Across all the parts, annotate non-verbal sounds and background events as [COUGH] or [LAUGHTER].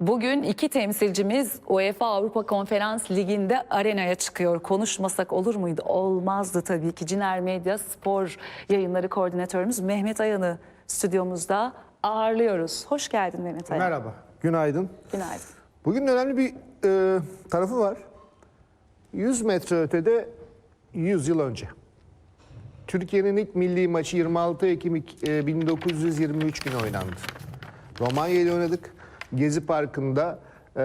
Bugün iki temsilcimiz UEFA Avrupa Konferans Ligi'nde arenaya çıkıyor. Konuşmasak olur muydu? Olmazdı tabii ki. Ciner Medya Spor Yayınları Koordinatörümüz Mehmet Ayan'ı stüdyomuzda ağırlıyoruz. Hoş geldin Mehmet Ayan. Merhaba, günaydın. Günaydın. Bugün önemli bir e, tarafı var. 100 metre ötede 100 yıl önce. Türkiye'nin ilk milli maçı 26 Ekim ik- e, 1923 günü oynandı. Romanya ile oynadık. Gezi Parkı'nda e,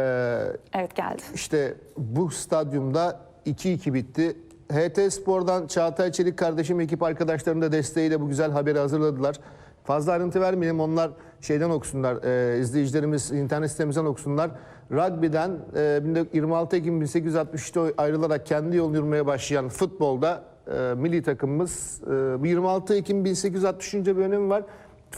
Evet geldi. işte bu stadyumda 2-2 bitti. HT Spor'dan Çağatay Çelik kardeşim ekip arkadaşlarının da desteğiyle bu güzel haberi hazırladılar. Fazla ayrıntı vermeyelim. Onlar şeyden okusunlar. E, izleyicilerimiz internet sitemizden okusunlar. Rugby'den e, 26 Ekim 1863'te ayrılarak kendi yolunu yürümeye başlayan futbolda e, milli takımımız e, bu 26 Ekim 1863'ünce bir önemi var.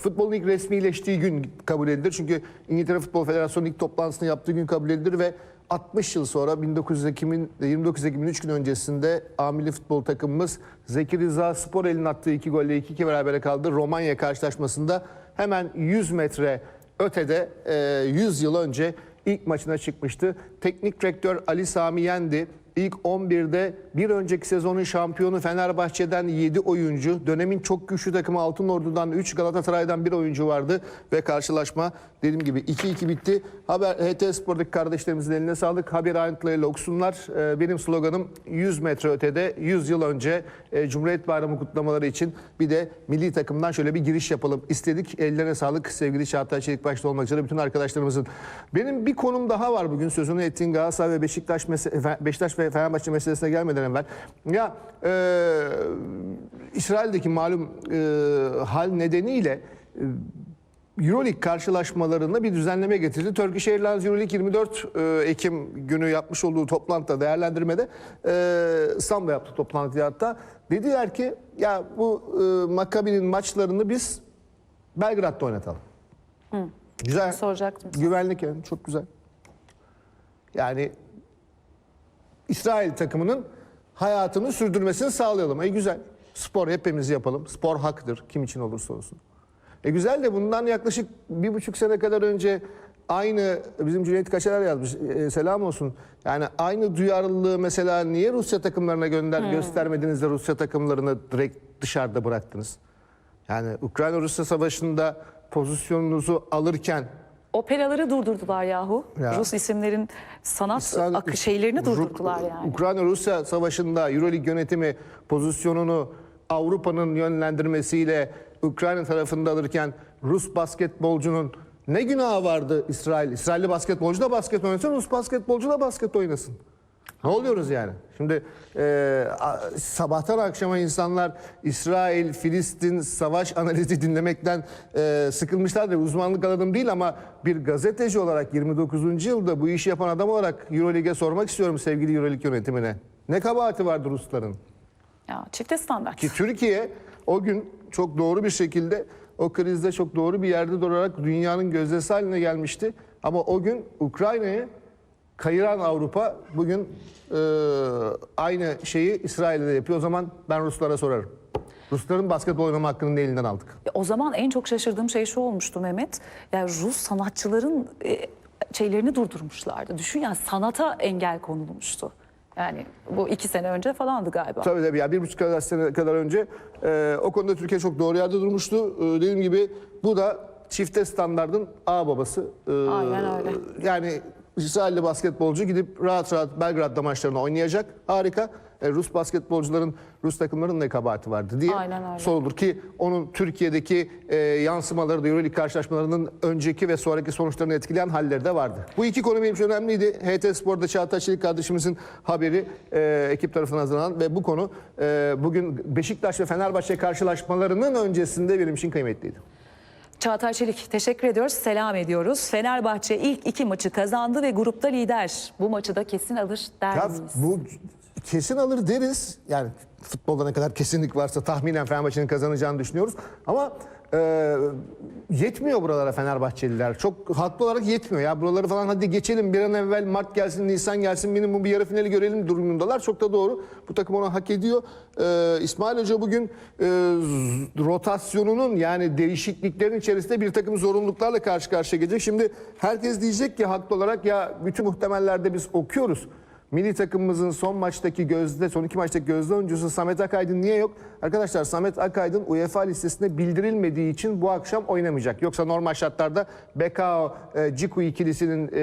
Futbolun ilk resmileştiği gün kabul edilir. Çünkü İngiltere Futbol Federasyonu ilk toplantısını yaptığı gün kabul edilir ve 60 yıl sonra 1900 Ekim'in 29 Ekim'in 3 gün öncesinde A milli futbol takımımız Zeki Rıza Sporel'in attığı iki golle 2-2 berabere kaldı. Romanya karşılaşmasında hemen 100 metre ötede e, 100 yıl önce ilk maçına çıkmıştı. Teknik direktör Ali Sami Yendi İlk 11'de bir önceki sezonun şampiyonu Fenerbahçe'den 7 oyuncu, dönemin çok güçlü takımı Altınordu'dan 3, Galatasaray'dan 1 oyuncu vardı ve karşılaşma dediğim gibi 2-2 bitti. Haber HT Spor'daki kardeşlerimizin eline sağlık. Haber ayrıntılarıyla okusunlar. Ee, Benim sloganım 100 metre ötede 100 yıl önce e, Cumhuriyet Bayramı kutlamaları için bir de milli takımdan şöyle bir giriş yapalım istedik. Ellerine sağlık sevgili Çağatay Çelik başta olmak üzere bütün arkadaşlarımızın. Benim bir konum daha var bugün sözünü ettiğin Galatasaray ve Beşiktaş, Beşiktaş ve Fenerbahçe meselesine gelmeden evvel. Ya e, İsrail'deki malum e, hal nedeniyle e, Euroleague karşılaşmalarında bir düzenleme getirdi. Turkish Airlines Euroleague 24 e, Ekim günü yapmış olduğu toplantıda değerlendirmede e, İstanbul'da yaptı toplantıyı hatta. Dediler ki ya bu e, Maccabi'nin maçlarını biz Belgrad'da oynatalım. Güzel. Soracaktım. Güvenlik yani çok güzel. Yani İsrail takımının hayatını sürdürmesini sağlayalım. E güzel. Spor hepimiz yapalım. Spor haktır. Kim için olursa olsun. E güzel de bundan yaklaşık bir buçuk sene kadar önce aynı bizim Cüneyt Kaşarar yazmış. E, selam olsun. Yani aynı duyarlılığı mesela niye Rusya takımlarına gönder göstermediniz de Rusya takımlarını direkt dışarıda bıraktınız? Yani Ukrayna-Rusya savaşında pozisyonunuzu alırken Operaları durdurdular yahu. Ya. Rus isimlerin sanat İsrail- akı şeylerini durdurdular yani. Ukrayna-Rusya savaşında Euroleague yönetimi pozisyonunu Avrupa'nın yönlendirmesiyle Ukrayna tarafında alırken Rus basketbolcunun ne günahı vardı İsrail? İsrailli basketbolcu da basket oynasın, Rus basketbolcu da basket oynasın. Ne oluyoruz yani? Şimdi e, sabahtan akşama insanlar İsrail, Filistin savaş analizi dinlemekten e, sıkılmışlardır. Uzmanlık alanım değil ama bir gazeteci olarak 29. yılda bu işi yapan adam olarak Euroleague'e sormak istiyorum sevgili Euroleague yönetimine. Ne kabahati vardı Rusların? Ya çifte standart. Ki Türkiye o gün çok doğru bir şekilde o krizde çok doğru bir yerde durarak dünyanın gözdesi haline gelmişti. Ama o gün Ukrayna'yı kayıran Avrupa bugün e, aynı şeyi İsrail'de de yapıyor. O zaman ben Ruslara sorarım. Rusların basketbol oynama hakkını da elinden aldık. O zaman en çok şaşırdığım şey şu olmuştu Mehmet. Yani Rus sanatçıların e, şeylerini durdurmuşlardı. Düşün ya sanata engel konulmuştu. Yani bu iki sene önce falandı galiba. Tabii tabii. Yani bir buçuk kadar sene kadar önce e, o konuda Türkiye çok doğru yerde durmuştu. E, dediğim gibi bu da çifte standardın A babası. E, Aynen öyle. Yani İsrailli basketbolcu gidip rahat rahat Belgrad'da maçlarını oynayacak. Harika. E, Rus basketbolcuların, Rus takımların ne kabahati vardı diye Aynen öyle. sorulur ki onun Türkiye'deki e, yansımaları da Euroleague karşılaşmalarının önceki ve sonraki sonuçlarını etkileyen halleri de vardı. Bu iki konu benim için önemliydi. HT Spor'da Çağatay Çelik kardeşimizin haberi e, ekip tarafından hazırlanan ve bu konu e, bugün Beşiktaş ve Fenerbahçe karşılaşmalarının öncesinde benim için kıymetliydi. Çağatay Çelik teşekkür ediyoruz, selam ediyoruz. Fenerbahçe ilk iki maçı kazandı ve grupta lider. Bu maçı da kesin alır der Ya miyiz? bu kesin alır deriz. Yani futbolda ne kadar kesinlik varsa tahminen Fenerbahçe'nin kazanacağını düşünüyoruz. Ama e, yetmiyor buralara Fenerbahçeliler. Çok haklı olarak yetmiyor ya. Buraları falan hadi geçelim bir an evvel Mart gelsin, Nisan gelsin minimum bir yarı finali görelim durumundalar. Çok da doğru. Bu takım onu hak ediyor. E, İsmail Hoca bugün e, rotasyonunun yani değişikliklerin içerisinde bir takım zorunluluklarla karşı karşıya gelecek. Şimdi herkes diyecek ki haklı olarak ya bütün muhtemellerde biz okuyoruz. Milli takımımızın son maçtaki gözde, son iki maçtaki gözde oyuncusu Samet Akaydın niye yok? Arkadaşlar Samet Akaydın UEFA listesinde bildirilmediği için bu akşam oynamayacak. Yoksa normal şartlarda Bekao, e, Ciku ikilisinin e,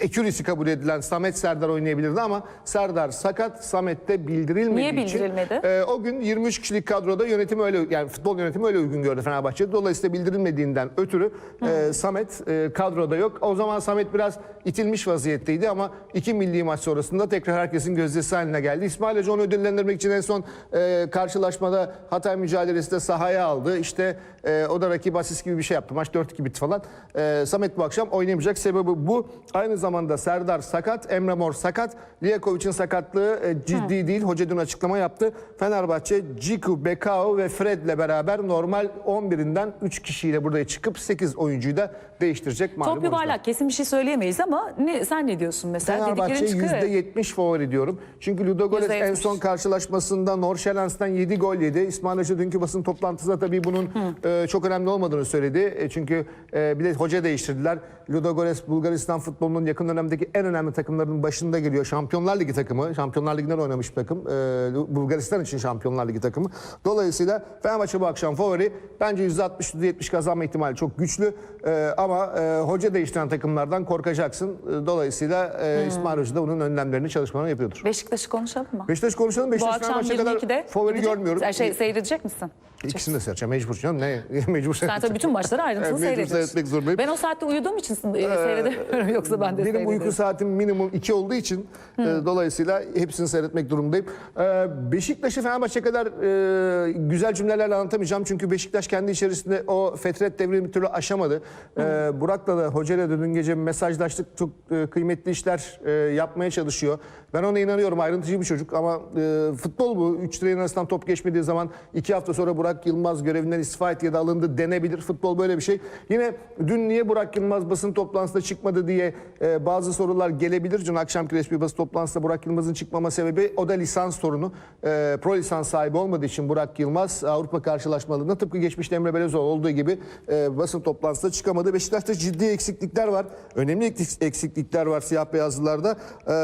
ekürisi kabul edilen Samet Serdar oynayabilirdi ama Serdar sakat, Samet de bildirilmediği Niye için. bildirilmedi? e, o gün 23 kişilik kadroda yönetim öyle yani futbol yönetimi öyle uygun gördü Fenerbahçe. Dolayısıyla bildirilmediğinden ötürü e, Samet e, kadroda yok. O zaman Samet biraz itilmiş vaziyetteydi ama iki milli maç sonrasında tekrar herkesin gözdesi haline geldi. İsmail Hoca onu ödüllendirmek için en son e, karşılaşmada Hatay mücadelesinde sahaya aldı. İşte e, o da rakip asist gibi bir şey yaptı. Maç 4-2 bitti falan. E, Samet bu akşam oynayamayacak. Sebebi bu. Aynı zamanda Serdar sakat, Emre Mor sakat. Lijakovic'in sakatlığı e, ciddi değil. Hoca dün açıklama yaptı. Fenerbahçe, Ciku, Bekao ve Fred'le beraber normal 11'inden 3 kişiyle buraya çıkıp 8 oyuncuyu da değiştirecek. Top yuvarlak kesin bir şey söyleyemeyiz ama ne, sen ne diyorsun mesela? Fenerbahçe Dediklerin çıkıyor. %70 favori diyorum. Çünkü Ludogorets en %70. son karşılaşmasında Norşelens'ten 7 gol yedi. İsmail Hoca dünkü basın toplantısında tabii bunun e, çok önemli olmadığını söyledi. E, çünkü e, bir de hoca değiştirdiler. Ludogorets Bulgaristan futbolunun yakın dönemdeki en önemli takımlarının başında geliyor. Şampiyonlar Ligi takımı. Şampiyonlar Ligi'nden oynamış bir takım. E, Bulgaristan için Şampiyonlar Ligi takımı. Dolayısıyla Fenerbahçe bu akşam favori. Bence %60-%70 kazanma ihtimali çok güçlü. E, ama e, hoca değiştiren takımlardan korkacaksın. E, dolayısıyla e, İsmail Hoca da bunun önlemlerini çalışmalarını yapıyordur. Beşiktaş'ı konuşalım mı? Beşiktaş konuşalım. Bu Beşiktaş akşam Fenerbahçe kadar 22'de favori gidecek- görmüyorum. Sen Şey, seyredecek misin? İkisini de seyredeceğim. Mecbur canım. Ne? [LAUGHS] Mecbur Sen tabii bütün maçları ayrıntılı Evet, mecbur seyretmek zorundayım. Ben o saatte uyuduğum için e, seyredemiyorum. [LAUGHS] Yoksa ben de Benim uyku saatim minimum 2 olduğu için e, dolayısıyla hepsini seyretmek durumundayım. E, Beşiktaş'ı Fenerbahçe kadar e, güzel cümlelerle anlatamayacağım. Çünkü Beşiktaş kendi içerisinde o fetret devrini bir türlü aşamadı. E, Burak'la da hocayla da dün gece mesajlaştık. Çok e, kıymetli işler e, yapmaya çalışıyor. Ben ona inanıyorum. Ayrıntıcı bir çocuk ama e, futbol bu. Üç direğin arasından top geçmediği zaman iki hafta sonra Burak Yılmaz görevinden istifa etti ya da alındı denebilir. Futbol böyle bir şey. Yine dün niye Burak Yılmaz basın toplantısında çıkmadı diye e, bazı sorular gelebilir. Dün akşamki resmi basın toplantısında Burak Yılmaz'ın çıkmama sebebi o da lisans sorunu. E, pro lisans sahibi olmadığı için Burak Yılmaz Avrupa karşılaşmalarında tıpkı geçmişte Emre Belezoğlu olduğu gibi e, basın toplantısında çıkamadı. Beşiktaş'ta ciddi eksiklikler var. Önemli eksik- eksiklikler var siyah beyazlılarda. E,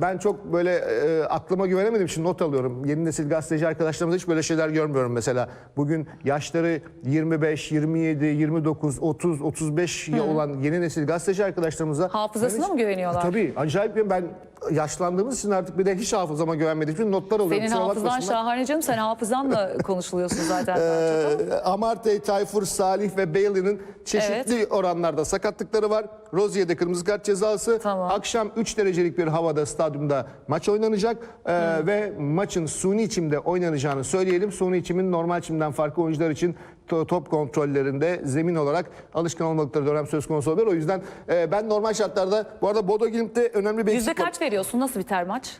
ben çok böyle e, aklıma güvenemedim. Şimdi not alıyorum. Yeni nesil gazeteci arkadaşlarımızda hiç böyle şeyler görmüyorum mesela. Bugün yaşları 25, 27, 29, 30, 35 ya olan yeni nesil gazeteci arkadaşlarımıza Hafızasına hiç- mı güveniyorlar? Tabii. Acayip ben yaşlandığımız için artık bir de hiç hafızama güvenmediğim için notlar alıyorum. Senin Kusura hafızan şahane canım. Sen hafızanla [LAUGHS] konuşuluyorsun zaten. Ee, Amartey, Tayfur, Salih ve Bailey'nin çeşitli oranlarda sakatlıkları var. Rozier'de kırmızı kart cezası. Tamam. Akşam 3 derecelik bir havada stadyumda maç oynanacak. Ee, Ve maçın suni çimde oynanacağını söyleyelim. Suni çimin normal çimden farklı oyuncular için top kontrollerinde zemin olarak alışkın olmadıkları dönem söz konusu olabilir. O yüzden e, ben normal şartlarda bu arada Bodo Glimt'te önemli bir Yüzde eksik var. kaç veriyorsun? Nasıl biter maç?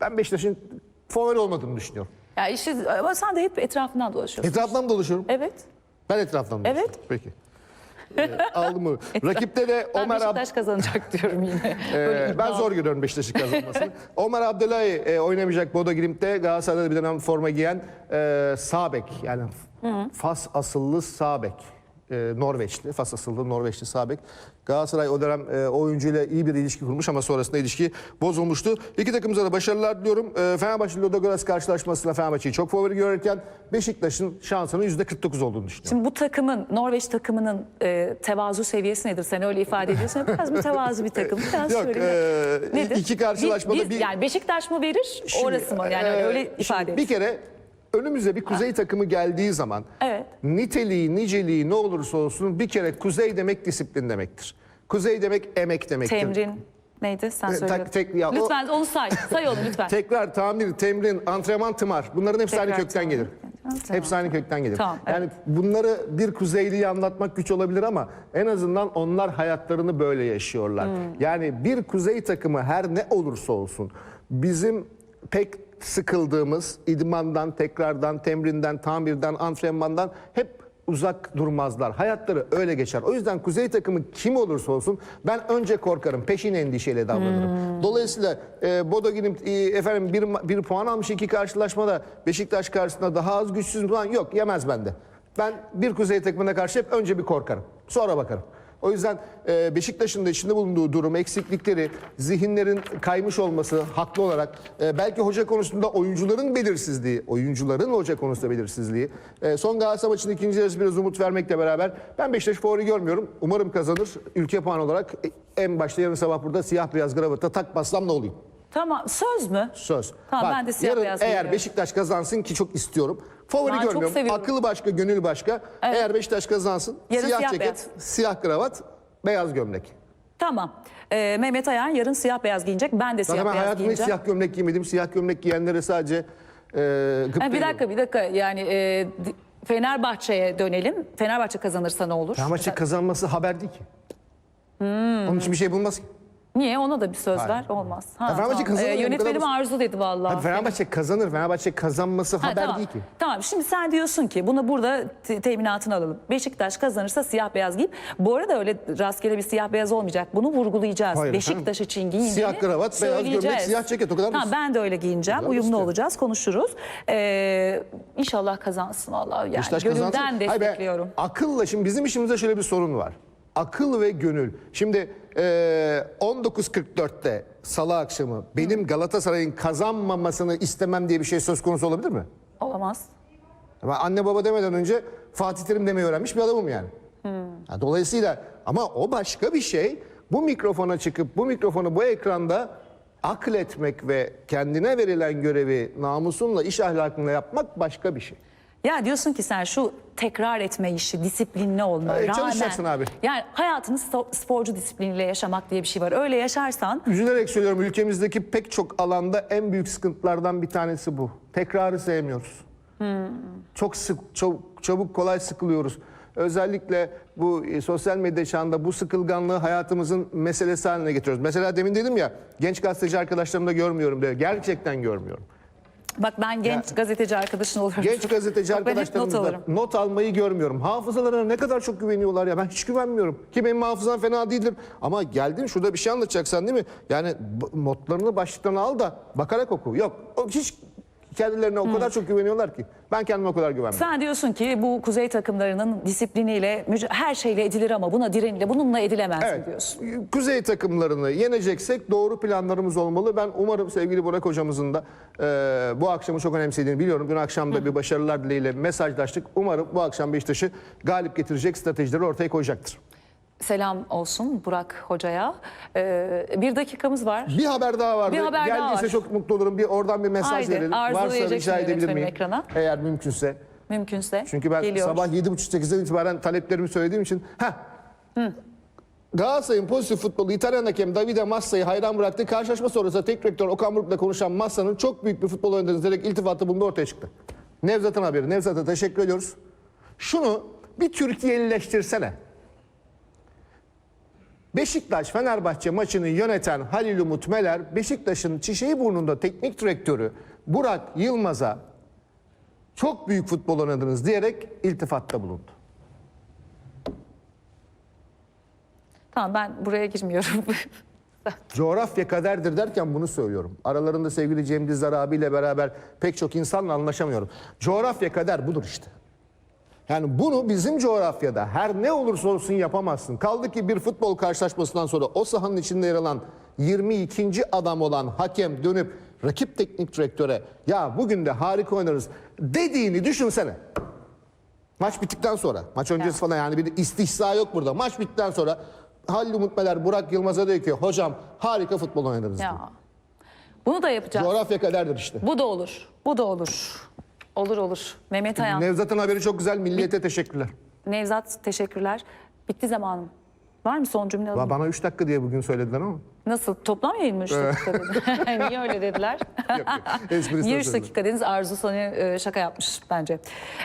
Ben Beşiktaş'ın favori olmadığını düşünüyorum. Ya işi, ama sen de hep etrafından dolaşıyorsun. Etrafından mı dolaşıyorum? Evet. Ben etraftan mı Evet. dolaşıyorum? Peki. Ee, aldım bunu. [LAUGHS] Rakipte de Ben Ömer Ab- Beşiktaş kazanacak [LAUGHS] diyorum yine. Ee, ben zor görüyorum Beşiktaş'ın kazanmasını. [LAUGHS] Ömer Abdullahi e, oynamayacak Bodo Glimt'te Galatasaray'da bir dönem forma giyen e, sağ bek yani Fas asıllı sağ bek. E, Norveçli, Fas asıllı Norveçli sağ bek. Galatasaray o dönem e, oyuncuyla iyi bir ilişki kurmuş ama sonrasında ilişki bozulmuştu. İki takımıza da başarılar diliyorum. E, Fenerbahçe Ludogorets karşılaşmasında Fenerbahçe'yi çok favori görürken Beşiktaş'ın şansının %49 olduğunu düşünüyorum. Şimdi bu takımın, Norveç takımının e, tevazu seviyesi nedir? Sen öyle ifade ediyorsun. [LAUGHS] Biraz mütevazi bir takım. Biraz Yok, e, iki karşılaşmada bir, bir- Yani Beşiktaş mı verir, Şimdi, orası mı? Yani e, öyle şimdi ifade et. Bir kere önümüze bir kuzey takımı geldiği zaman Evet. Niteliği, niceliği ne olursa olsun bir kere kuzey demek disiplin demektir. Kuzey demek emek demektir. Temrin neydi? Sen E, söyle. tek- ya o- lütfen onu say. Say onu [LAUGHS] lütfen. Tekrar, tamir, temrin, antrenman, tımar. Bunların hepsi aynı kökten tamir, gelir. tamam. Hepsi aynı kökten gelir. Tamam, Yani bunları bir kuzeyliye anlatmak güç olabilir ama en azından onlar hayatlarını böyle yaşıyorlar. Hmm. Yani bir kuzey takımı her ne olursa olsun bizim pek sıkıldığımız idmandan, tekrardan, temrinden, tamirden, antrenmandan hep uzak durmazlar. Hayatları öyle geçer. O yüzden kuzey takımı kim olursa olsun ben önce korkarım. Peşin endişeyle davranırım. Dolayısıyla e, Bodo gidip e, efendim bir, bir puan almış iki karşılaşmada Beşiktaş karşısında daha az güçsüz falan yok yemez bende. Ben bir kuzey takımına karşı hep önce bir korkarım. Sonra bakarım. O yüzden e, Beşiktaş'ın da içinde bulunduğu durum, eksiklikleri, zihinlerin kaymış olması haklı olarak e, belki hoca konusunda oyuncuların belirsizliği, oyuncuların hoca konusunda belirsizliği. e, son Galatasaray maçının ikinci yarısı biraz umut vermekle beraber ben Beşiktaş favori görmüyorum. Umarım kazanır. Ülke puan olarak en başta yarın sabah burada siyah beyaz gravatta takmazsam ne olayım? Tamam söz mü? Söz. Tamam, ben de siyah yarın beyaz eğer giyiyorum. Beşiktaş kazansın ki çok istiyorum. Favori Ben çok görmüyorum. seviyorum. Akıl başka, gönül başka. Eğer Beşiktaş kazansın Yarın siyah, siyah ceket, beyaz. siyah kravat, beyaz gömlek. Tamam. Ee, Mehmet Ayan yarın siyah beyaz giyinecek. Ben de siyah ben beyaz hayatımda hiç siyah gömlek giymedim. Siyah gömlek giyenlere sadece e, Ha, bir dakika bir dakika yani e, di- Fenerbahçe'ye dönelim. Fenerbahçe kazanırsa ne olur? Fenerbahçe kazanması haber değil ki. Onun için bir şey bulmaz ki. Niye? Ona da bir söz Hayır. ver. Olmaz. Ha, Ya Fenerbahçe kazanır ya, bu yönetmenim kadar arzu dedi vallahi. Abi Fenerbahçe kazanır. Fenerbahçe kazanması Ha, haber tamam. değil ki. Tamam şimdi sen diyorsun ki bunu burada te- teminatını alalım. Beşiktaş kazanırsa siyah beyaz giyip. Bu arada öyle rastgele bir siyah beyaz olmayacak. Bunu vurgulayacağız. Hayır Beşiktaş efendim. için giyindiğini Siyah kravat, beyaz gömlek, siyah ceket, o kadar Tamam, basit. ben de öyle giyineceğim. kadar Uyumlu basit. olacağız, konuşuruz. Ee, inşallah kazansın vallahi. Yani Beşiktaş gönülden kazansın. Hayır be, destekliyorum. akılla şimdi bizim işimizde şöyle bir sorun var. Akıl ve gönül. Şimdi e, 19.44'te salı akşamı benim Galatasaray'ın kazanmamasını istemem diye bir şey söz konusu olabilir mi? Olamaz. Ben anne baba demeden önce Fatih Terim demeyi öğrenmiş bir adamım yani. Ha, dolayısıyla ama o başka bir şey. Bu mikrofona çıkıp bu mikrofonu bu ekranda akletmek ve kendine verilen görevi namusunla, iş ahlakınla yapmak başka bir şey. Ya diyorsun ki sen şu tekrar etme işi, disiplinli olma, Ee, çalışacaksın abi. Yani hayatını sporcu disipliniyle yaşamak diye bir şey var. Öyle yaşarsan Üzülerek söylüyorum ülkemizdeki pek çok alanda en büyük sıkıntılardan bir tanesi bu. Tekrarı sevmiyoruz. Çok sık, çok çabuk kolay sıkılıyoruz. Özellikle bu e, sosyal medya çağında bu sıkılganlığı hayatımızın meselesi haline getiriyoruz. Mesela demin dedim ya genç gazeteci arkadaşlarımda görmüyorum diye. Gerçekten görmüyorum. Bak ben genç gazeteci arkadaşın oluyorum. Genç gazeteci hep not not almayı görmüyorum. Hafızalarına ne kadar çok güveniyorlar ya ben hiç güvenmiyorum. Ki benim hafızam fena değildir. Ama geldin şurada bir şey anlatacaksan değil mi? Yani notlarını başlıklarını al da bakarak oku. Yok o hiç kendilerine o kadar çok güveniyorlar ki. Ben kendime o kadar güvenmiyorum. Sen diyorsun ki bu kuzey takımlarının disipliniyle, her şeyle edilir ama buna direniyle, bununla edilemez Evet. diyorsun. Kuzey takımlarını yeneceksek doğru planlarımız olmalı. Ben umarım sevgili Burak hocamızın da e, bu akşamı çok önemsediğini biliyorum. Dün akşam da bir başarılar dileğiyle mesajlaştık. Umarım bu akşam Beşiktaş'ı galip getirecek stratejileri ortaya koyacaktır. Selam olsun Burak Hoca'ya. Ee, bir dakikamız var. Bir haber daha vardı. Bir haber daha Geldiyse var. çok mutlu olurum. Bir oradan bir mesaj Haydi, verelim. Varsa rica edebilir miyim? ekrana. Eğer mümkünse. Mümkünse. Çünkü ben Geliyor. sabah 7.30-8'den itibaren taleplerimi söylediğim için. Heh. Galatasaray'ın pozitif futbolu İtalyan hakem Davide Massa'yı hayran bıraktı. Karşılaşma sonrası tek direktör Okan Buruk'la konuşan Massa'nın çok büyük bir futbol oynadığını diyerek iltifatı bunda ortaya çıktı. Nevzat'ın haberi. Nevzat'a teşekkür ediyoruz. Şunu bir Türkiye'lileştirsene. Beşiktaş Fenerbahçe maçını yöneten Halil Umut Meler, Beşiktaş'ın Çişeğiburnunda teknik direktörü Burak Yılmaz'a çok büyük futbol oynadınız diyerek iltifatta bulundu. Tamam ben buraya girmiyorum. [LAUGHS] Coğrafya kaderdir derken bunu söylüyorum. Aralarında sevgili Cem Dizdar abiyle beraber pek çok insanla anlaşamıyorum. Coğrafya kader budur işte. Yani bunu bizim coğrafyada her ne olursa olsun yapamazsın. Kaldı ki bir futbol karşılaşmasından sonra o sahanın içinde yer alan 22. adam olan hakem dönüp rakip teknik direktöre ya bugün de harika oynarız dediğini düşünsene. Maç bittikten sonra, maç öncesi falan yani bir istihza yok burada. Maç bittikten sonra Halil Umut Meler, Burak Yılmaz'a diyor ki hocam harika futbol oynadınız diyor. ya. Bunu da yapacağız. Coğrafya kaderdir işte. Bu da olur. Bu da olur. Olur olur. Mehmet Ayan. Nevzat'ın haberi çok güzel. Milliyete teşekkürler. Nevzat teşekkürler. Bitti zamanım. Var mı son cümle? alayım? Bana 3 dakika diye bugün söylediler ama. Nasıl? Toplam yayın mı 3 dakika dedi? [LAUGHS] [LAUGHS] Niye öyle dediler? Yok, yok. Esprisine Niye 3 söyledim. dakika dediniz? Arzu sana e, şaka yapmış bence.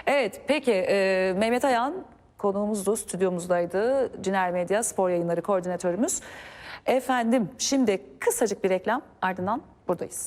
Evet peki e, Mehmet Ayan konuğumuzdu, stüdyomuzdaydı. Ciner Medya Spor Yayınları Koordinatörümüz. Efendim şimdi kısacık bir reklam ardından buradayız.